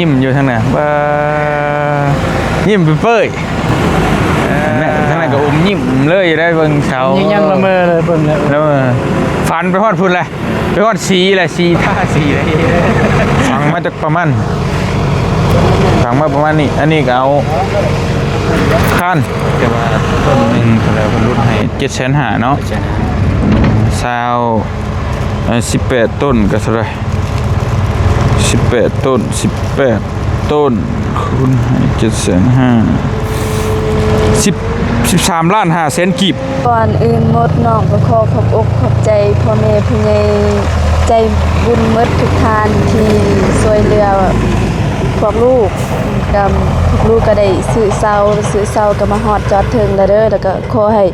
ยิ้มอยู่ทางนั้นว่ายิ้มไปเป้ยแม่ทางนั้นก็อมยิ้มเลยได้เบิ่งเช้ายังยังละเมอเลยเบิ่งแล้วแล้วเออฝันไปฮอดพุ่นเลยไปฮอดสีเลยสีท่าสีเลยฟังมาจากประมาณฟังมาประมาณนี้อันนี้ก็เอาคันแต่ว่าต้นหนึ่งเท่าไหร่เพิ่นลดให้เจ็ดแสนห้าเนาะซาวสิบแปดต้นก็เท่าไหร่ สิบแปดต้นสิบแปดต้นคูณให้เจ็ดแสนห้าสิบสิบสามล้านห้าแสนกีบก่อนอื่นหมดน้องก็ขอขอบอกขอบใจพ่อแม่ผู้ใหญ่ใจบุญหมดทุกทานที่ช่วยเหลือพวกลูกกับลูกก็ได้ซื้อเซาซื้อเซาก็มาฮอดจอดถึงแล้วเด้อแล้วก็ขอให้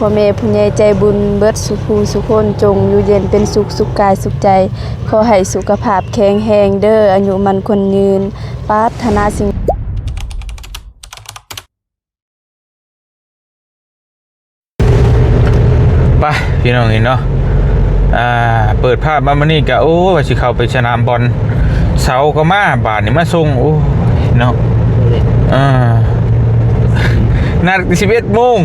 พ่อแม่ผู้ใหญ่ใจบุญเบิดสุขูสุคนจงอยู่เย็นเป็นสุขสุขกายสุขใจ ขอให้สุขภาพแข็งแรงเด้ออายุมันคนยืนปรารถนาสิ่งไปพี่น้องเห็นเนาะอ่าเปิดภาพมามันนี่กะโอ้ว่าสิเข้าไปสนามบอลเสาก็มาบาทนี่มาส่งโอ้ยเนาะอ่านัด11โมง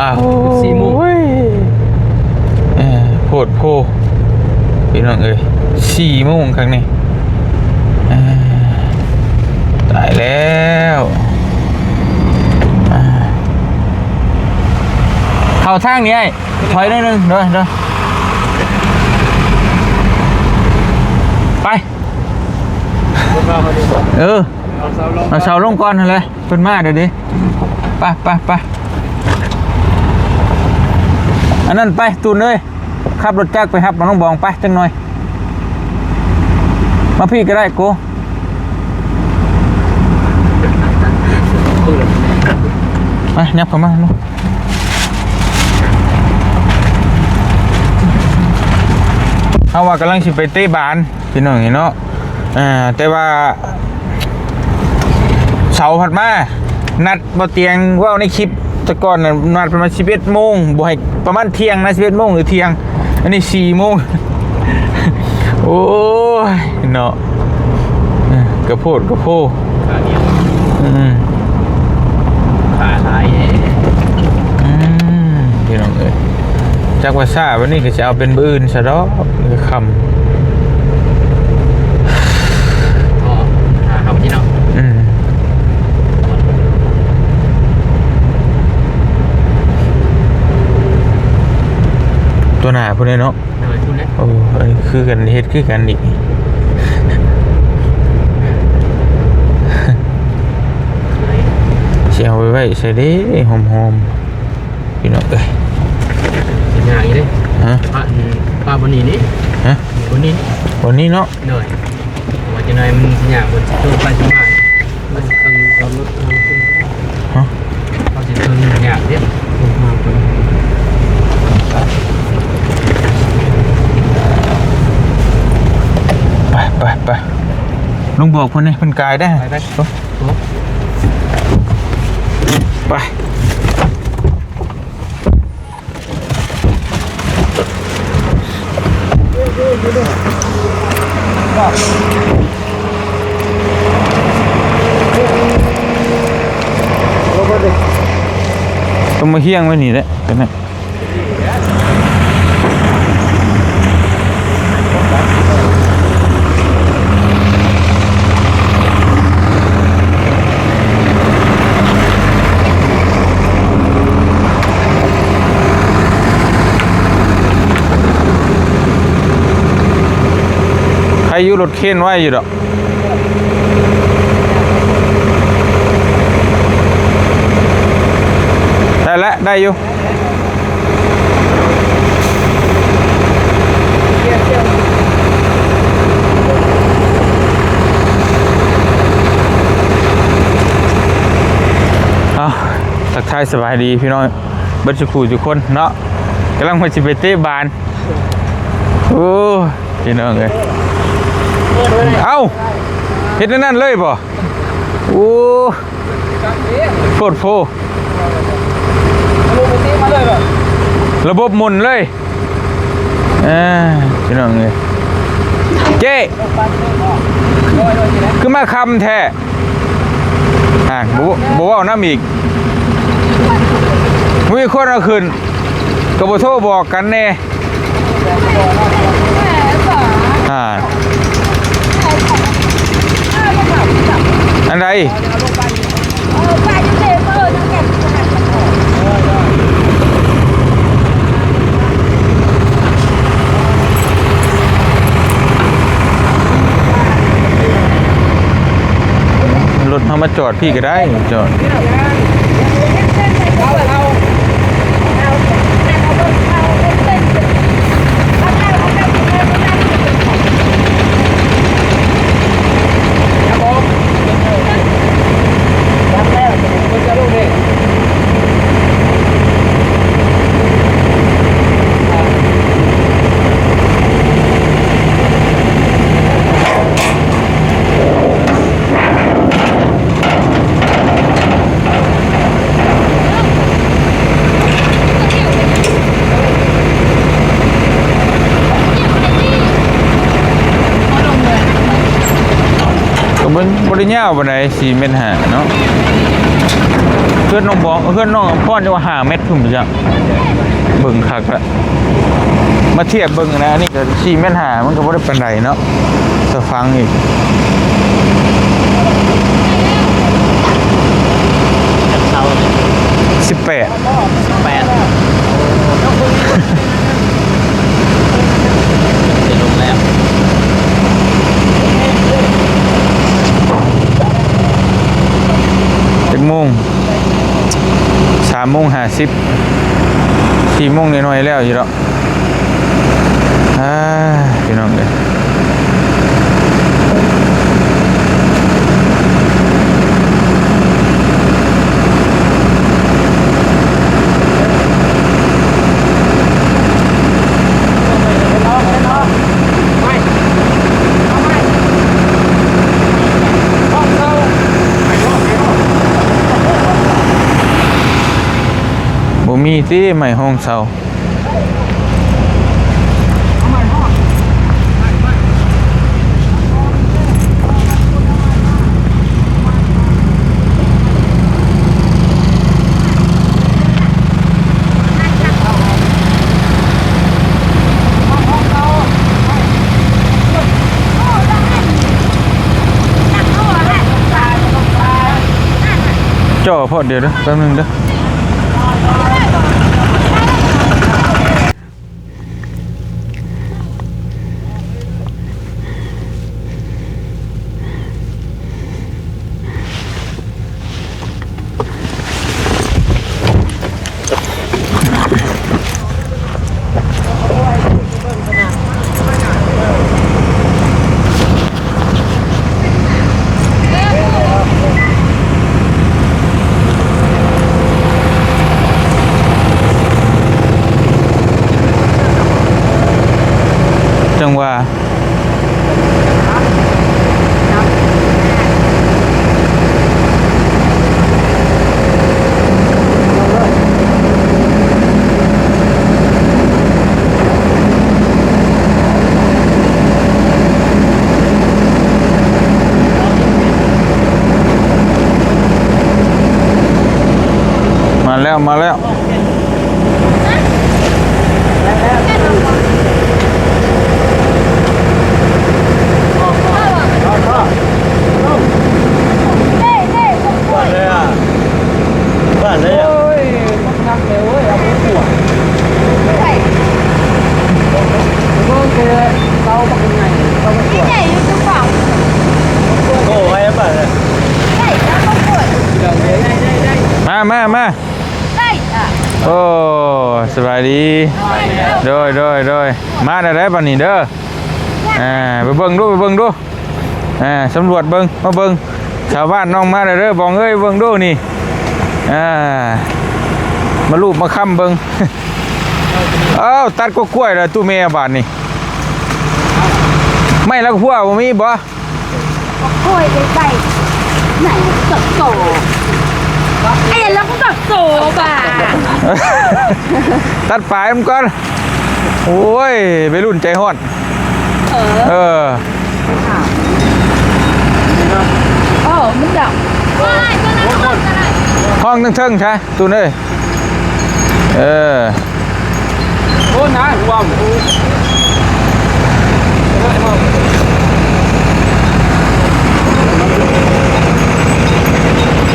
อ้าวสี่โมงเออโพดโพพี่น้องเอ้ย4โมงครั้งนี้อ่าตายแล้วอ่าเข้าทางนี้ไอ้ถอยได้นึงเด้อเด้อไปเออเอาเสาลงเอาเสาลงก่อนเลยเป็นมาเดี๋ยวดิไปไปไป อันนั้นไปตูนเลยขับรถจักรไปครับมาน้องบองไปจังหน่อย มาพี่ก็ได้กูไปยับเข้ามาลูเอาว่ากำลังสิไปเตะบานพี่น้องเนาะอ่าแต่ว่าเสาผัดมา นัดบ่เตียงว่าในคลิป แต่ก่อนน่ะนัดประมาณ11โมงบ่ให้ประมาณเที่ยงนะ11โมงหรือเที่ยง อันนี้4โมงโอ้ยเนาะเออกระโพดกระโพดขาเดียวอืมขาหายอืมพี่น้องเอ้ยจากว่าซาวันนี้ก็จะเอาเป็นบื้นซะดอกคือคำ อ๋อหาครับพี่น้อง อืม ตัวหนาพวกนี้เนาะเดินคุณนะโอ้อันนี้คือกันเฮ็ดคือกันอีกเสียเอาไว้ไว้ใส่เด้หอมๆพี่น้องเอ้ยเป็นอย่างนี้เลยฮะป้าป้าบนนี้นี่ฮะบนนี้วันนี้เนาะเดินว่าจะนายมันอย่างบนตัวไปสมัยมันต้องเอารถเอาขึ้น ฮะ เขาจะเทิงอย่างเนี้ยมาเป็น ไปไปไปลุง บอกคนนี้คนกายได้ไปไปโอ้โหไปต้องมาเฮี้ยงไว้นี่แหละกันนะ ใครอยู่รถเข็นไว้อยู่ดอกได้แล้วได้อยู่เอาทักทายสบายดีพี่น้องเบิร์ดสุขูทุกคนเนาะกำลังมาจิไปเตะบานโอ้พี่น้องเลย เอ้าเฮ็ดนั่นเลยป่ะโอ้โคตรโพระบบหมุนเลยอ่าพี่น้องเลยเจ๊คือมาคำแท้อ่าบ่บ่ว่าน้ำอีกมีคนเอาคืนก็บ่โทบอกกันแน่อ่า อันใดรถเขามาจอดพี่ก็ได้จอดาวปานใด4เมตรห้าเนาะเพื่อนน้องบอกเพื่อนน้องพรจะว่า5เมตรพุ่นจ้ะเบิ่งคักละมาเทียบเบิ่งนะนี่ก็4เมตรห้ามันก็บ่ได้ปานใดเนาะจะฟังอีก เสา 18 แปดจะลงแล้ว จักโมง 3โมงห้าสิบสี่โมงน้อยๆแล้วอยู่แล้วอ่าพี่น้องเอ้ย บ่มี ที่ใหม่ห้องเช่าจ่อพอเดี๋ยวเด้อแป๊บนึงเด้อ จังหว่ามาแล้วมาแล้ว เลยอะบ้านเลยอะ โอ้ยบ้านเลย มามามาโอ้สบายดีโดยโดยโดยมาได้ได้ปานนี้เด้ออ่าไปเบิ่งดูไปเบิ่งดูอ่าสำรวจเบิ่งมาเบิ่งชาวบ้านน้องมาได้เด้อบอกเอ้ยเบิ่งดูนี่อ่ามาลูบมาค้ำเบิ่งเอ้าตัดกกล้วยแล้วตู้แม่บาดนี่ไม่แล้วหัวบ่มีบ่กล้วยไปใส่ไหนกับโซเอ็น แล้วก็กับโซบ่าตัดปลายมันก่อนโอ้ยไปรุ่นใจฮอดเออโอ้มันดับห้องเทิงๆใช่ตูนเอ้ยเออโอ้นะว้าว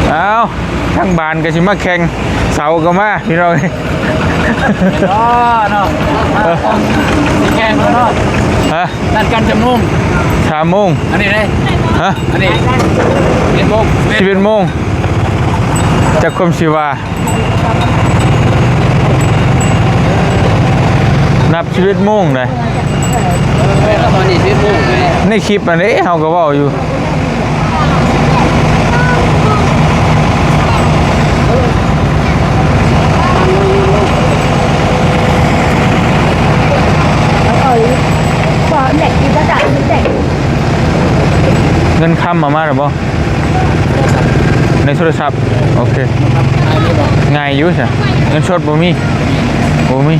เอาทั้ง บานก็สิมาแข่งเสาก็มาพี่น้องอ๋อเนาะสีแกงเนาะฮะนัดกันจำนุ่มสามโมงอันนี้เลยฮะอันนี้เจ็ดโมงสิบเอ็ดโมงจากคมชีวานับชีวิตโมงเลยแล้วตอนนี้เจ็ดโมงเลยในคลิปอันนี้เฮาก็เว้าอยู่ เอ้ยบอกเด็กกินระดับเด็ก เงินคำมามาหรือบ่ในโทรศัพท์โอเคง่ายอยู่ใช่เงินสดบ่มีบ่มี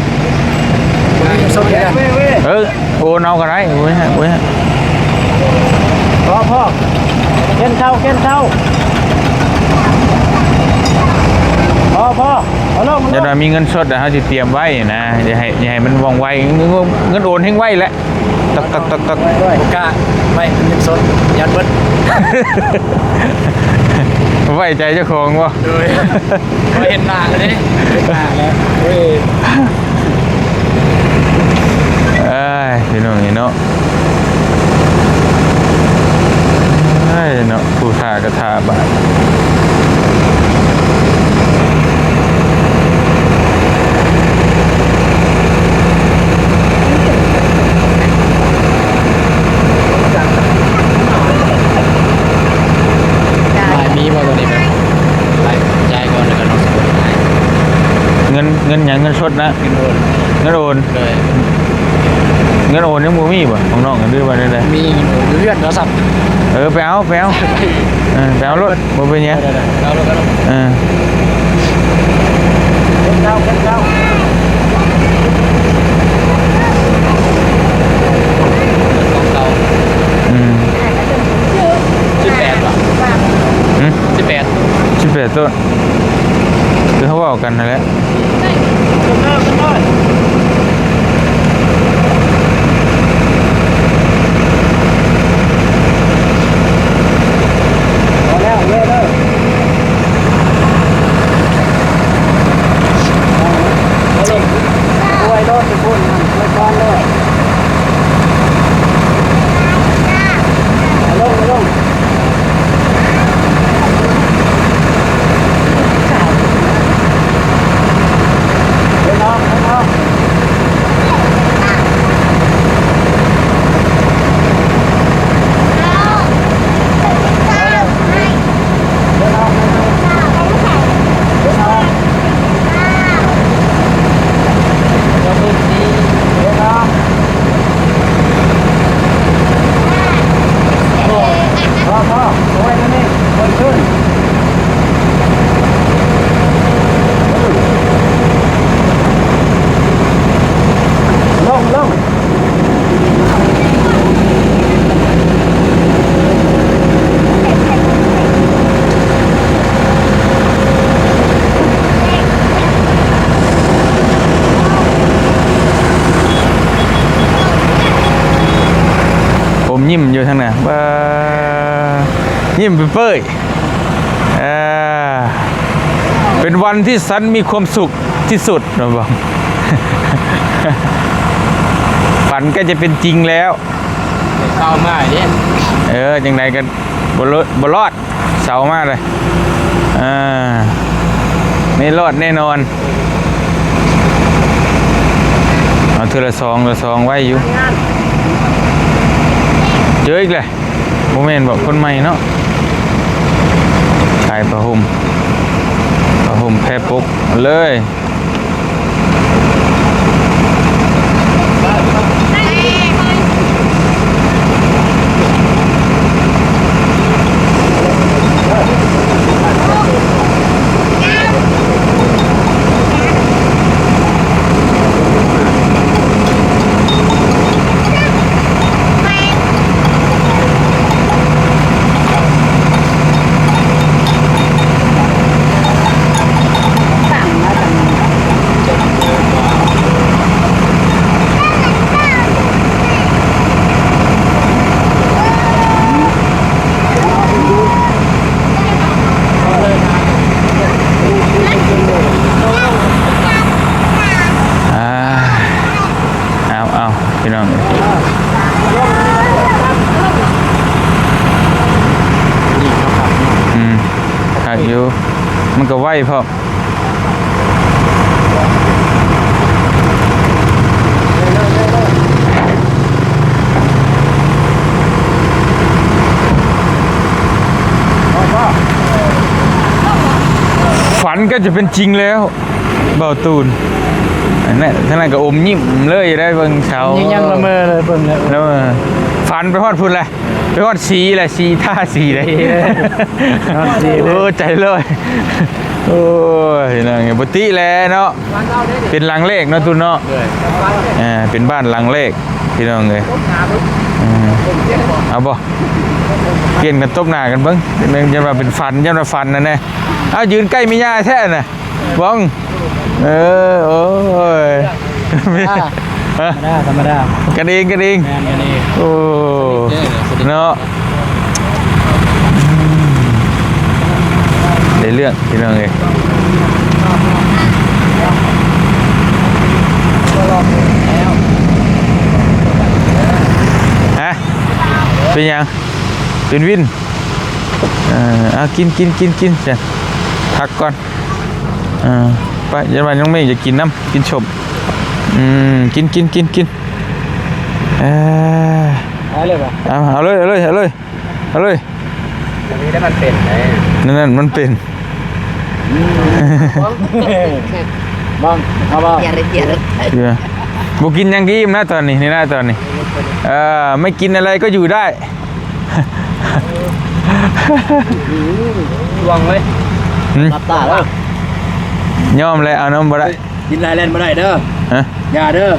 สดเลยเออโอนเอาก็ได้โอ้ยฮะโอ้ยฮะพ่อพ่อเก้นเช้าเก้นเช้าพ่อพ่อเอาลงเดี๋ยวเรามีเงินสดนะฮะสิเตรียมไว้นะอย่าให้อย่าให้มันว่องไวเงินเงินโอนให้ไวแหละ ตักตักตักตักกะไม่เงินสดยันเบิดไว้ใจเจ้าของวะเลยเห็นหน้าเลยเห็นหน้าแล้วเฮ้ยเอ้ยพี่น้องนี่เนาะเอ้ยเนาะผู้ทากระทาบาท ยิ้มไปเป้ยเอ่อเป็นวันที่สันมีความสุขที่สุดนะบังฝันก็จะเป็นจริงแล้วเข้ามาเนี่ยเออจังไดกันบรอดบรอดเสามากเลยอ่าไม่รอดแน่นอนเอาเทอละซองละซองไว้อยู่เจออีกเลยโมเมนบอกคนใหม่เนาะ ชายประหุมประหุมแพรปุกเลย ก็จะเป็นจริงแล้วเบาตูนอันนั้นท่านนนก็อมยิ้มเลยได้เบิ่งเช้ายังยังละเมอเลยเบิ่งแล้วแล้วฝันไปฮอดพุ่นเลยไปฮอดสีเลยสีท่าสีเลยฮอดสีเลยโอ้ใจเลยโอ้ยนั่งไงปกติแล้วเนาะเป็นหลังเลขเนาะตุนเนาะอ่าเป็นบ้านหลังเลขพี่น้องเลยอืมเอาบ่ เปลี่ยนกันตบหน้ากันเบิ้งเนื่องจะมาเป็นฟันจะมาฟันนั่นแน่เอายืนใกล้มีย่าแท้น่ะบ้องเออโอ้ยฮะธรรมดาธรรมดากันเองกันเองแม่นกันนี่โอ้เนาะได้เรื่องพี่น้องเลยฮะเป็นยัง เป็นวินเอ่อเอากินกินกินกินเสร็จพักก่อนเอ่าไปเยันวันน้องเมย์จะกินน้ำกินชมอืมกินกินกินกินเออได้เลยป่ะเอาเอาเลยเอาเลยเอาเลยเอาเลยอันนี้ได้มันเป็นเลยนั่นนั่นมันเป็นบ้างเอาบ่อย่าเลยอย่าเลยเดี๋ยวบุกินยังกี้มนะตอนนี้นี่นะตอนนี้เออไม่กินอะไรก็อยู่ได้ ลวงเลยหืมรับตาแล้วยอมเลยเอาน้ำบ่ได้กินลายแลนบ่ได้เด้อฮะอย่าเด้อ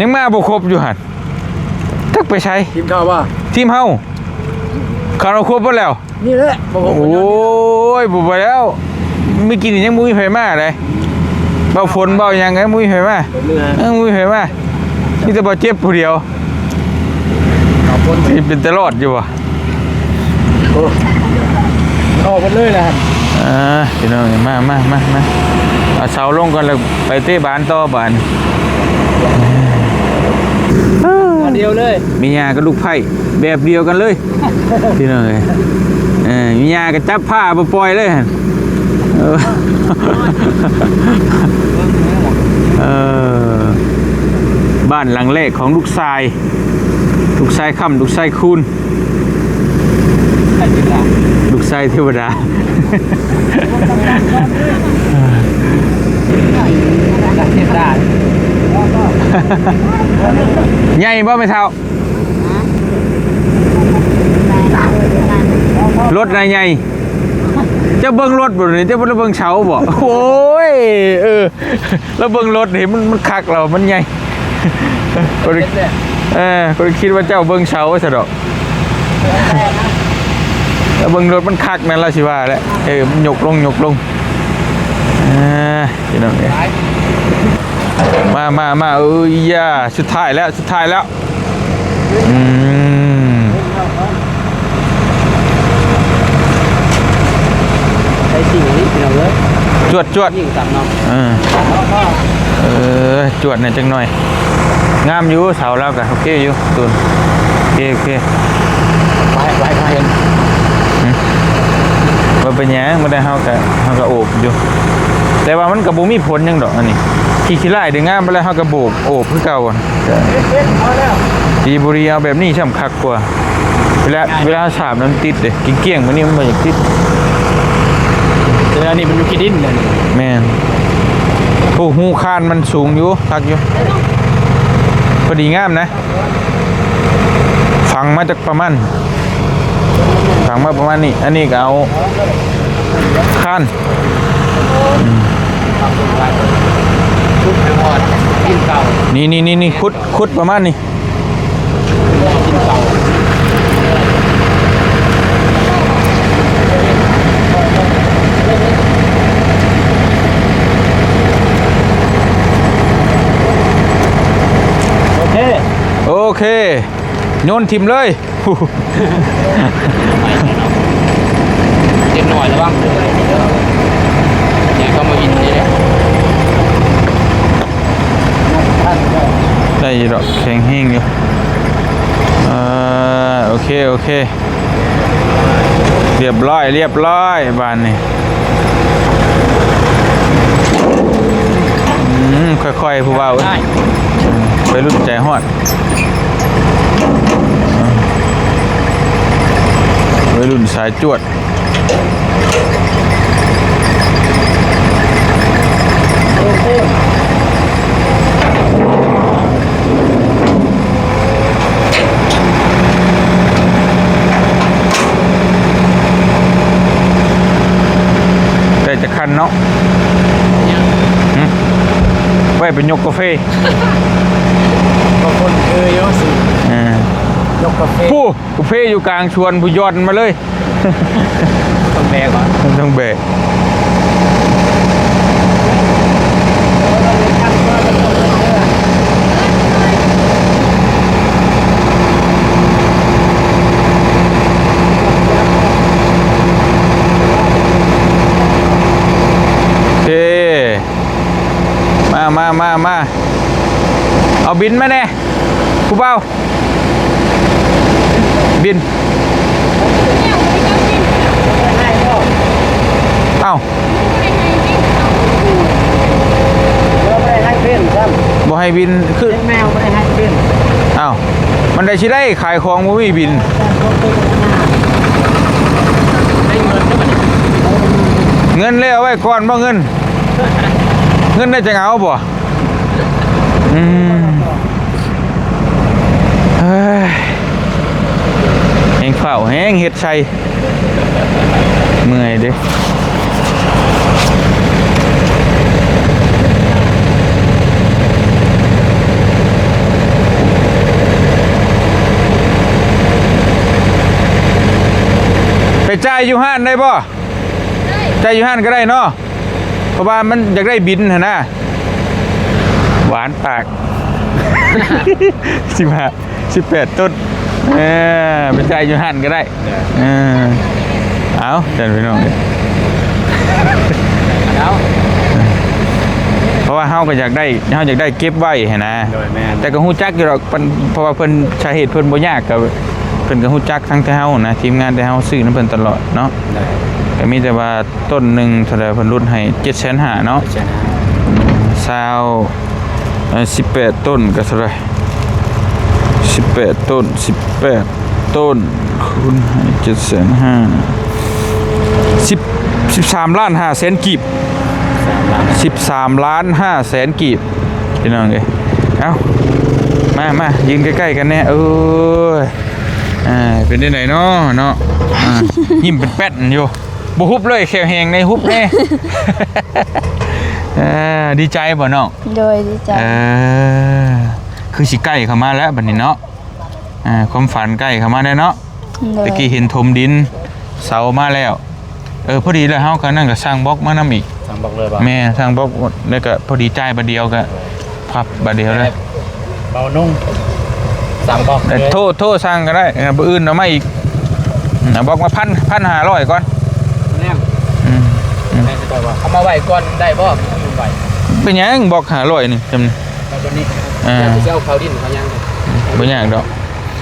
ยังมาบ่ครบอยู่หันทักไปใช้ทีมเข้าป่ะทีมเฮาคาราครบหมดแล้ว นี่แหละบ่โอ้ยบุบไปแล้วไม่กินยังมุ้ยไฟมาเลยเบาฝนเบาหยังไงมุ้ยไฟมาเออมุ้ยไฟมามีแต่เบาเจ็บผู้เดียวขอบ คุณที่เป็นตลอดอยู่วะออกหมดเลยนะอ่าพี่น้องมามามามาเอาเสาลงก่อนแล้วไปเตะบานต่อบานอันเดียวเลยมียากับลูกไผ่แบบเดียวกันเลย พี่น้องเอ้ยเออมียากับจับผ้าบ่ปล่อยเลยหั่นเออเออบ้านหลังแรกของลูกชาย ลูกชายค่ำลูกชายคูณลูกชายเทวดาเทพดาใหญ่บ่ไม่เท่ารถนายใหญ่เจะเบิ้งรถบ่นี่เจะบ่ได้เบิ้งเสาบ่โอ้ยเออ แล้วเบิ้งรถนี่มันมันคักเรามันใหญ่ เลยเออก็เลยคิดว่าเจ้าเบิ้งเสาซะดอกแล้วเบิ้งรถมันคักนั่นล่ะสิว่าแหละเออมันยกลงยกลงอ่าพี่น้องเอ้ยมามามาเอ้ยย่าสุดท้ายแล้วสุดท้ายแล้วอืมใช้สิ่งนี้พี่น้องเลยจวดจวดยิ่งต่ำเนาะเออ เออจวดหน่อยจังหน่อย งามอยู่เสาแล้วกันโอเคอยู่ตุนโอเคโอเคไว้ไว้ไว้เห็นมันเป็นหยังมันได้เฮากับเฮากับโอบอยู่แต่ว่ามันกับบุมีผลหยังดอกอันนี้ขี้ขี้ไล่ดึงงามไปแล้วเฮากับโบกโอบคือเก่าอะดีบุรีเอาแบบนี้ช่ำคักกว่าเวลาเวลาสาบน้ำติดเด้กินเกลี้ยงๆมันนี่มันบ่อยากติดเดี๋ยวนี้มันอยู่ขี้ดินเลยแม่น โอ้หูคานมันสูงอยู่คักอยู่พอดีงามนะฟังมาจากประมาณฟังมาประมาณนี้ อันนี้ก็เอาคานนี่นี่นี่นี่คุดคุดประมาณนี้ กินเก่า โอเค โอ เคโยนทิมเลยเด็กหน่อยแล้วบ้างเนี่ยก็มาวินนี่เลยได้อยู่ดอกแข็งแห้งอยู่อ่าโอเค โอเค เรียบร้อย เรียบร้อยบ้านนี่อืมค่อยๆผู้เบาได้ไปรุ่นใจฮอด ไปรุ่นสายจวดแต่จะคันเนาะยังไว้เป็นยกกาแฟ บางคนคือโยสิ อ่าย กกาแฟผู้กาแฟอยู่กลางชวนผู้ยอดมาเลย ต้องแบกก่อนต้องเบรกโอเคมามามามาเอาบินมาแน่ผู้เบา บินเอ้าเราไม่ได้ให้เพื่อนซ้บ่ให้บินขึ้นำแมวไม่ได้ให้เพื่อนเอ้ามันได้ชิได้ขายของบ่มีบินได้เงินได้ไหมเงินเลยเอาไว้ก่อนบ่เงิน เงินได้จังเอาบ่อืมเฮ้ย แห้งเฝ้าแห้งเฮ็ดชัยเมื่อยเด้ไปจ่ายอยู่ห้านได้บ่จ่ายอยู่ห้านก็ได้เนาะเพราะว่ามันอยากได้บินหนะหวานปากสิบห้าสิบแปดต้น เออไปจ่ายอยู่ห้านก็ได้เออเอาจันพี่น้องเอ้ยแล้วเพราะว่าเฮาก็อยากได้เฮาอยากได้เก็บไว้หั่นนะโดยแม่แต่ก็ฮู้จักอยู่หรอกเพิ่นเพราะว่าเพิ่นสาเหตุเพิ่นบ่ยากก็เพิ่นก็ฮู้จักทั้งแต่เฮานะทีมงานแต่เฮาซื้อนํเพิ่นตลอดเนาะก็มีแต่ว่าต้นหนึงเท่าใดเพิ่นลดให้7,500,000เนาะชนะซาวเอ่อ18ต้นก็เท่าไหร่18ต้น18ต้นคูณให้7,500,000 10 13ล้าน5แสนกีบ13ล้าน5แสนกีบพี่น้องเอ้ยเอ้ามามายืนใกล้ ๆ กันแน่เอออ่าเป็นได้ไหนเนาะเนาะอ่ายิ้มเป็นแป้นอยู่บ่ฮุบเลยแขวแหงในฮุบแน่เออดีใจบ่น้องโดยดีใจเออ คือสิใกล้เข้ามาแล้วบัดนี้เนาะอ่าความฝันใกล้เข้ามาแล้วเนาะโดยตะกี้เห็นถมดินเสามาแล้ว เออพอดีแล้วเฮาก็นั่นก็สร้างบล็อกมานํอีกทำบอกเลยว่าแม่สร้างบล็อกแล้วก็พอดีจ่ายบัดเดียวก็พับบัดเดียวเลยเบานุ่งสามบอกแต่โทษโทษสร้างก็ได้เออบ่อื่นเอามาอีกอืมเอาบอกมาพันพันห้าร้อยก่อนแน่อืมแน่จะว่าเอามาไหวก่อนได้บ่มีไหวเป็นหยังบอกห้าร้อยนี่จำนี่มาวันนี้ อ่าอยากจะเอาเขาดินเขายังบ่ยากดอก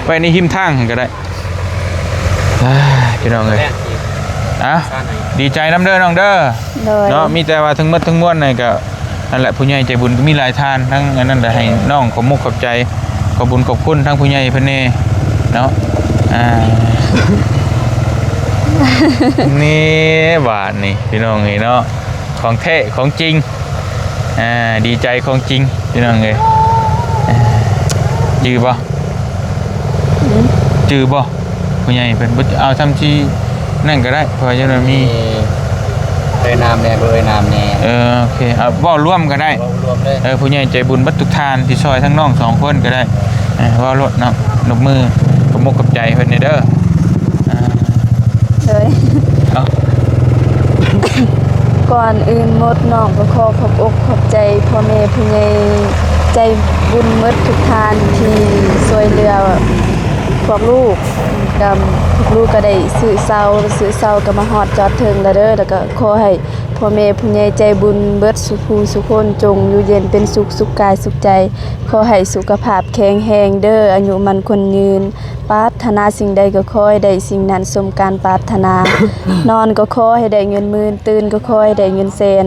ไปในหิมทางก็ได้อ้ายพี่น้องเอ้ยแน่อีกอะซ่านไหนดีใจน้ำเด้อน้องเด้อ โดยเนาะมีแต่ว่าทั้งหมดทั้งมวลนี่ก็นั่นแหละผู้ใหญ่ใจบุญก็มีหลายทานทั้งอันนั้นแหละให้น้องขอบมุกขอบใจขอบบุญขอบคุณทั้งผู้ใหญ่เพิ่นนี่เนาะอ่า นี่บาทนี่พี่น้องเอ้ยเนาะของแท้ของจริงอ่าดีใจของจริงพี่น้องเอ้ยอ่า จือบ่จือบ่ผู้ใหญ่เพิ่นบ่เอาทำที่นั่นก็ได้เพราะว่าจะได้มีเอยนามแน่เอยนามแน่เออโอเคเอาเว้าร่วมก็ได้เรารวมเลยเออผู้ใหญ่ใจบุญบัดทุกทานที่ซอยทั้งน้องสองคนก็ได้เออเว่ารถเนาะนกมือขมุกกับใจเพิ่นนี่เด้ออ่าโดยเอาก่อนอื่นหมดน้องก็ขอขอบอกขอบใจพ่อแม่ผู้ใหญ่ ใจบุญหมดทุกทานที่ช่วยเหลือพวกลูกกับลูกก็ได้ซื้อเซาซื้อเซาก็มาฮอดจอดเถึงแล้วเด้อแล้วก็ขอให้พ่อแม่ผู้ใหญ่ใจบุญเบิดสุภูสุขคนจงอยู่เย็นเป็นสุขสุขกายสุขใจ ขอให้สุขภาพแข็งแรงเด้ออายุมันคนยืนปรารถนาสิ่งใดก็ขอให้ได้สิ่งนั้นสมการปรารถนา นอนก็ขอให้ได้เงินหมื่นตื่นก็ขอให้ได้เงินแสน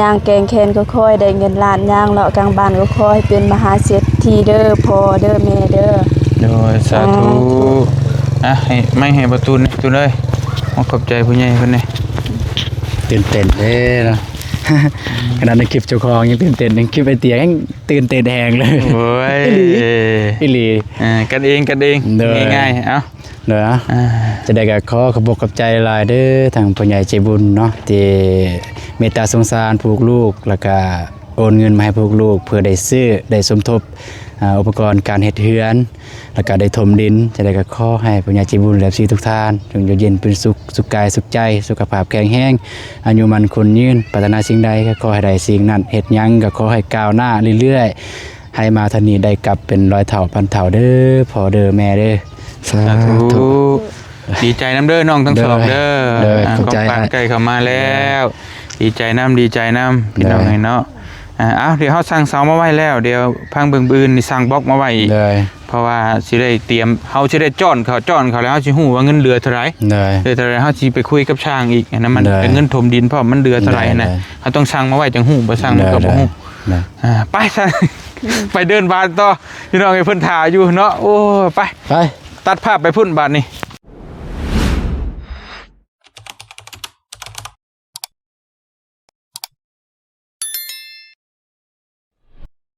ย่างแกงแคนก็ขอให้ได้เงินล้านย่างเลาะกลางบ้านก็ขอให้เป็นมหาเศรษฐีเด้อพ่อเด้อแม่เด้อ โดยสาธุอะให้ไม่ให้ประตูนี่ประตูเลยขอขอบใจผู้ใหญ่เพิ่นนี่ตื่นเต้นเด้เนาะ ขนาดในคลิปเจ้าของยังตื่นเต้นในคลิปไอเตียยังตื่นเต้นแหงเลยโอ้ยอีหลีอ่ากันเองกันเองเด้อง่ายๆเอ้าเนาะอ่าจะได้กับขอขอบอกขอบใจหลายเด้อทางผู้ใหญ่ใจบุญเนาะที่เมตตาสงสารผูกลูกแล้วก็โอนเงินมาให้ผูกลูก เพื่อได้ซื้อได้สมทบ อ่าอุปกรณ์การเฮ็ดเฮือน แล้วก็ได้ถมดิน จะได้กับขอให้ผู้ใหญ่ใจบุญและซีทุกท่านจงอยู่เย็นเป็นสุขสุขกายสุขใจ สุขภาพแข็งแรงอายุมันคนยืนปรารถนาสิ่งใดก็ขอให้ได้สิ่งนั้นเฮ็ดหยังก็ขอให้ก้าวหน้าเรื่อยๆ ให้มาทางนี้ได้กลับเป็นร้อยเท่าพันเท่าเด้อพ่อเด้อแม่เด้อสาสาธุดีใจน้ำเด้อน้องทั้งสองเด้อเด้ออ่าขอบใจของปานใกล้เข้ามาแล้ว ดีใจน้ำดีใจน้ำพี่น้องเด้อให้เนาะ อ่าเอ้าเดี๋ยวเฮาสั่งเสามาไว้แล้ว เดี๋ยวพังเบิ่งบืนนี่สั่งบล็อกมาไว้อีกเลยเพราะว่าสิได้เตรียมเฮาสิได้จ้อนเขาจ้อนเขาแล้วเฮาสิฮู้ว่าเงินเหลือเท่าไหร่เลย เหลือเท่าไหร่เฮาสิไปคุยกับช่างอีกอันนั้นมันได้เป็นเงินถมดินเพราะมันเหลือเท่าไหร่ได้นะได้ เฮาต้องสั่งมาไว้จังฮู้บ่สั่งมันก็บ่ฮู้ เลย อ่าไปซะ ไปเดินบานต่อพี่น้องให้เพิ่นถ่าอยู่เนาะโอ้ยไป ไป ตัดภาพไปพุ่นบาดนี่